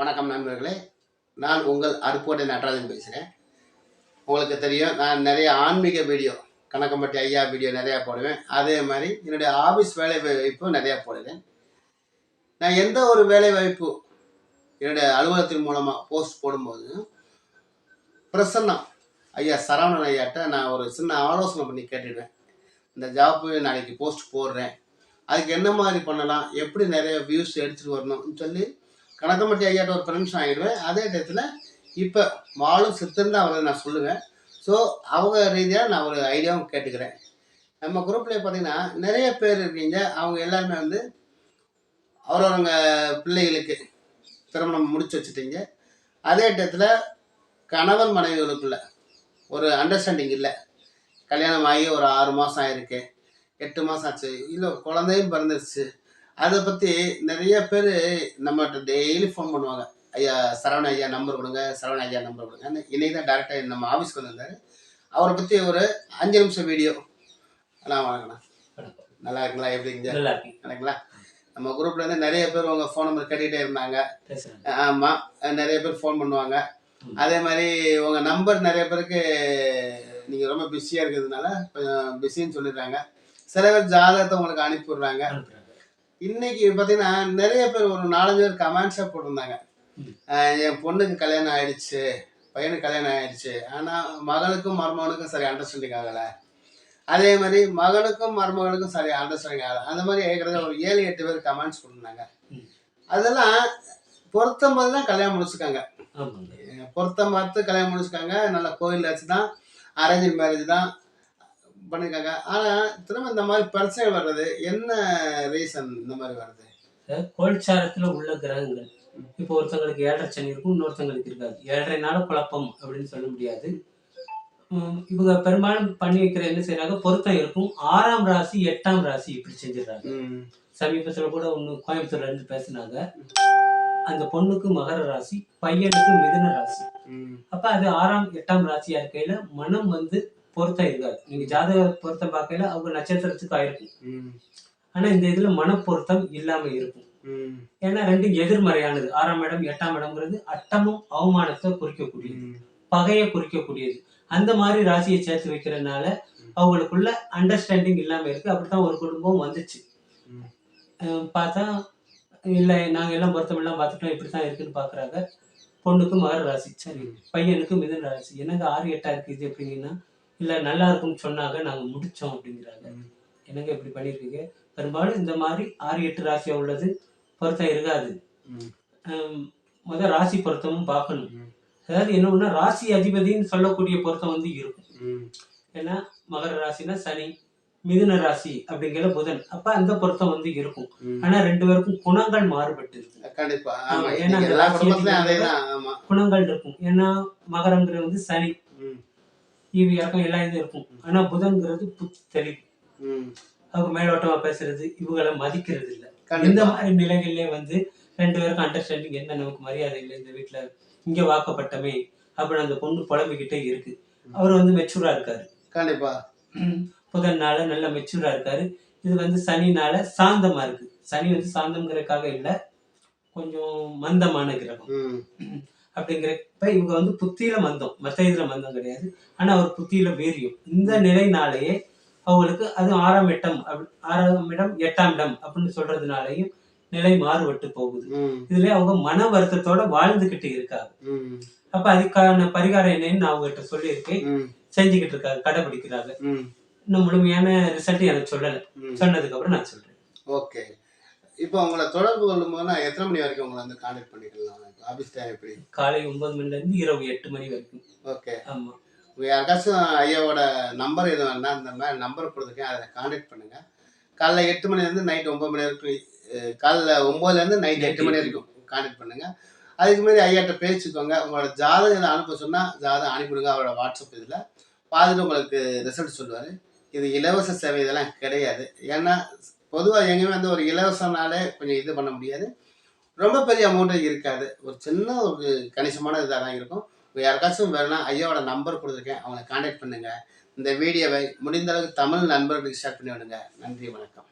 வணக்கம் நண்பர்களே. நான் உங்கள் அருப்போட்டை நடராஜன் பேசுகிறேன் உங்களுக்கு தெரியும் நான் நிறைய ஆன்மீக வீடியோ கணக்கம்பட்டி ஐயா வீடியோ நிறையா போடுவேன். அதே மாதிரி என்னுடைய ஆஃபீஸ் வேலை வாய்ப்பும் நிறையா போடுவேன். நான் எந்த ஒரு வேலை வாய்ப்பு என்னுடைய அலுவலகத்தின் மூலமாக போஸ்ட் போடும்போது பிரசன்னா ஐயா சரவணன் ஐயாட்ட நான் ஒரு சின்ன ஆலோசனை பண்ணி கேட்டுடுவேன். இந்த ஜாப்பு நாளைக்கு போஸ்ட் போடுறேன். அதுக்கு என்ன மாதிரி பண்ணலாம்? எப்படி நிறைய வியூஸ் எடுத்துகிட்டு வரணும்னு சொல்லி கணக்கம்பட்டி ஐயாட்ட ஒரு பெர்மிஷன் ஆகிடுவேன் அதே டயத்தில் இப்போ வாழும் சித்தன் தான் அவரை நான் சொல்லுவேன். ஸோ அவங்க ரீதியாக நான் ஒரு ஐடியாவும் கேட்டுக்கிறேன். நம்ம குரூப்பில் பார்த்தீங்கன்னா நிறைய பேர் இருக்கீங்க. அவங்க எல்லாருமே வந்து அவரவங்க பிள்ளைகளுக்கு திருமணம் முடிச்சு வச்சுட்டீங்க. அதே இடத்துல கணவன் மனைவிகளுக்குள்ள ஒரு அண்டர்ஸ்டாண்டிங் இல்லை. கல்யாணம் ஆகி ஒரு ஆறு மாதம் ஆயிருக்கு. எட்டு மாதம் ஆச்சு. இல்லை குழந்தையும் பிறந்துருச்சு. அதை பற்றி நிறைய பேர் நம்மகிட்ட டெய்லி ஃபோன் பண்ணுவாங்க. ஐயா சரவண ஐயா நம்பர் கொடுங்க சரவண ஐயா நம்பர் கொடுங்க. இன்னைக்கு தான் டேரெக்டாக நம்ம ஆஃபீஸ்க்கு வந்திருந்தாரு. அவரை பற்றி ஒரு அஞ்சு நிமிஷம் வீடியோ எல்லாம் வாங்கண்ணா நல்லா இருக்குங்களா? எப்படிங்க நல்லா நம்ம குரூப்ல இருந்து நிறைய பேர் உங்க ஃபோன் நம்பர் கேட்டுக்கிட்டே இருந்தாங்க. ஆமா நிறைய பேர் ஃபோன் பண்ணுவாங்க. அதே மாதிரி உங்க நம்பர் நிறைய பேருக்கு நீங்க ரொம்ப பிஸியா இருக்கிறதுனால கொஞ்சம் பிஸின்னு சொல்லிடுறாங்க. சில பேர் ஜாதகத்தை உங்களுக்கு அனுப்பி விடுறாங்க அனுப்புறாங்க இன்னைக்கு பார்த்தீங்கன்னா நிறைய பேர் ஒரு நாலஞ்சு பேர் கமெண்ட்ஸாக போட்டிருந்தாங்க. என் பொண்ணுக்கு கல்யாணம் ஆயிடுச்சு பையனுக்கு கல்யாணம் ஆயிடுச்சு. ஆனால் மகளுக்கும் மருமகனுக்கும் சரி அண்டர்ஸ்டாண்டிங் ஆகலை. அதே மாதிரி மகனுக்கும் மருமகனுக்கும் சரி அண்டர்ஸ்டாண்டிங் ஆகலை. அந்த மாதிரி ஏற்கனவே ஒரு ஏழு எட்டு பேர் கமெண்ட்ஸ் கொடுத்தாங்க ம். அதெல்லாம் பொருத்தம் பார்த்து தான் கல்யாணம் முடிச்சுக்காங்க. பொருத்தம் பார்த்து கல்யாணம் முடிச்சுக்காங்க. நல்ல கோயில் வச்சு தான் அரேஞ்ச் மேரேஜ் தான். பண்ணியிருக்காங்க ஆனால் திரும்ப இந்த மாதிரி பிரச்சனை வர்றது என்ன ரீசன் இந்த மாதிரி வருது? அதாவது கோல்சாரத்துல உள்ள கிரகங்கள். இப்போ ஒருத்தங்களுக்கு ஏழரை சனி இருக்கும் இன்னொருத்தங்களுக்கு இருக்காது. ஏழரைனால குழப்பம் அப்படின்னு சொல்ல முடியாது. இவங்க பெரும்பாலும் பண்ணி வைக்கிற என்ன செய்றாங்க? பொருத்தம் இருக்கும். ஆறாம் ராசி எட்டாம் ராசி இப்படி செஞ்சிடறாங்க. சமீபத்துல கூட ஒண்ணு கோயம்புத்தூர்ல இருந்து பேசுனாங்க. அந்த பொண்ணுக்கு மகர ராசி பையனுக்கு மிதுன ராசி. அப்ப அது ஆறாம் எட்டாம் ராசியா இருக்கையில மனம் வந்து பொருத்தம் இருக்காது. நீங்க ஜாதக பொருத்தம் பார்க்கையில அவங்க நட்சத்திரத்துக்கு ஆயிருக்கும். ஆனா இந்த இதுல மனப்பொருத்தம் இல்லாம இருக்கும். ஏன்னா ரெண்டும் எதிர்மறையானது. ஆறாம் இடம் எட்டாம் இடம்ங்கிறது அட்டமும் அவமானத்தை குறிக்கக்கூடியது. பகையை குறிக்கக்கூடியது. அந்த மாதிரி ராசியை சேர்த்து வைக்கிறதுனால அவங்களுக்குள்ள அண்டர்ஸ்டாண்டிங் இல்லாம இருக்கு. அப்படித்தான் ஒரு குடும்பம் வந்துச்சு. பார்த்தா இல்லை நாங்க எல்லாம் பொருத்தம் எல்லாம் பார்த்துட்டோம். இப்படித்தான் இருக்குன்னு பாக்குறாங்க பொண்ணுக்கு மகர ராசி. சரி. பையனுக்கு மிதன ராசி. என்னங்க ஆறு எட்டா இருக்கு? இது எப்படிங்கன்னா இல்ல நல்லா இருக்கும்னு சொன்னாங்க நாங்க முடிச்சோம் அப்படிங்கிறாங்க. என்னங்க இப்படி பண்ணிருக்கீங்க? பெரும்பாலும் இந்த மாதிரி ஆறு எட்டு ராசியா உள்ளது பொருத்தம் இருக்காது. ம். ஹம், முத ராசி பொருத்தமும் பார்க்கணும். அதாவது என்ன ஒண்ணா ராசி அதிபதின்னு சொல்லக்கூடிய பொருத்தம் வந்து இருக்கும். ஏன்னா மகர ராசினா சனி மிதுன ராசி அப்படிங்கிற புதன். அப்ப அந்த பொருத்தம் வந்து இருக்கும். ஆனா ரெண்டு பேருக்கும் குணங்கள் மாறுபட்டு இருக்கு. கண்டிப்பா. ஆமா ஆமா, ஏன்னா இன்னைக்கு அந்த எல்லா ராசி குடும்பத்திலயும் அதிபதி அதேதான் ஆமா. குணங்கள் இருக்கும். ஏன்னா மகரங்கிறது வந்து சனி. ஈவி இறக்கம் எல்லாம் இது இருக்கும். ஆனா புதன்கிறது புத்தி தெளிவு. அவங்க மேலோட்டமா பேசுறது இவங்களை மதிக்கிறது இல்ல. இந்த மாதிரி நிலைகள்ல வந்து ரெண்டு பேருக்கும் அண்டர்ஸ்டாண்டிங் என்ன நமக்கு மரியாதை இல்லை இந்த வீட்டுல இங்க வாக்கப்பட்டமே அப்படின்னு அந்த பொண்ணு புலம்பிக்கிட்டே இருக்கு. அவர் வந்து மெச்சூரா இருக்காரு. கண்டிப்பா. புதன்னால நல்ல மெச்சூரா இருக்காரு. இது வந்து சனினால சாந்தமா இருக்கு. சனி வந்து சாந்தம்ங்கிறதுக்காக இல்ல கொஞ்சம் மந்தமான கிரகம். ம். அப்படிங்கிறப்ப இவங்க வந்து புத்தியில மந்தம் மத்த இதுல மந்தம் கிடையாது ஆனா அவர் புத்தியில வீரியம் இந்த நிலைனாலேயே அவங்களுக்கு அது ஆறாம் இடம் ஆறாம் இடம் எட்டாம் இடம் அப்படின்னு சொல்றதுனாலையும் நிலை மாறுபட்டு போகுது. இதுல அவங்க மன வருத்தத்தோட வாழ்ந்துகிட்டு இருக்காங்க. அப்ப அதுக்கான பரிகாரம் என்னன்னு நான் அவங்ககிட்ட சொல்லியிருக்கேன். செஞ்சுக்கிட்டு இருக்காங்க கடைபிடிக்கிறாங்க. இன்னும் முழுமையான ரிசல்ட் எனக்கு சொல்லல. சொன்னதுக்கு அப்புறம் நான் சொல்றேன் ஓகே இப்போ உங்களை தொடர்பு கொள்ளும் போது நான் எத்தனை மணி வரைக்கும் உங்களை வந்து கான்டாக்ட் பண்ணிக்கலாம்? ஆஃபீஸ் டைம் எப்படி? காலை ஒன்பது மணில இருந்து இரவு எட்டு மணி வரைக்கும். ஓகே ஆமா. உங்க யாருக்காச்சும் ஐயாவோட நம்பர் எதுவும் வேணா அந்த மாதிரி நம்பர் கொடுத்துருக்கேன். அதில் கான்டாக்ட் பண்ணுங்க. காலைல எட்டு மணிலேருந்து நைட் ஒன்பது மணி வரைக்கும் காலைல ஒம்போதுலேருந்து நைட் எட்டு மணி வரைக்கும் கான்டாக்ட் பண்ணுங்க. அதுக்கு மாதிரி ஐயாட்ட பேசிக்கோங்க. உங்களோட ஜாதகம் இதை அனுப்ப சொன்னால் ஜாதகம் அனுப்பிவிடுங்க. அவரோட வாட்ஸ்அப் இதில். பார்த்துட்டு உங்களுக்கு ரிசல்ட் சொல்லுவார். இது இலவச சேவை இதெல்லாம் கிடையாது. ஏன்னா பொதுவாக எங்கேயுமே வந்து ஒரு இலவசனாலே கொஞ்சம் இது பண்ண முடியாது. ரொம்ப பெரிய அமௌண்ட்டு இருக்காது. ஒரு சின்ன ஒரு கணிசமான இதாக தான் இருக்கும். இப்போ யாருக்காச்சும் வேணும்னா ஐயாவோட நம்பர் கொடுத்துருக்கேன். அவங்களை காண்டாக்ட் பண்ணுங்கள் இந்த வீடியோவை முடிந்த அளவுக்கு தமிழ் நண்பர்களுக்கு ஷேர் பண்ணி விடுங்க நன்றி வணக்கம்.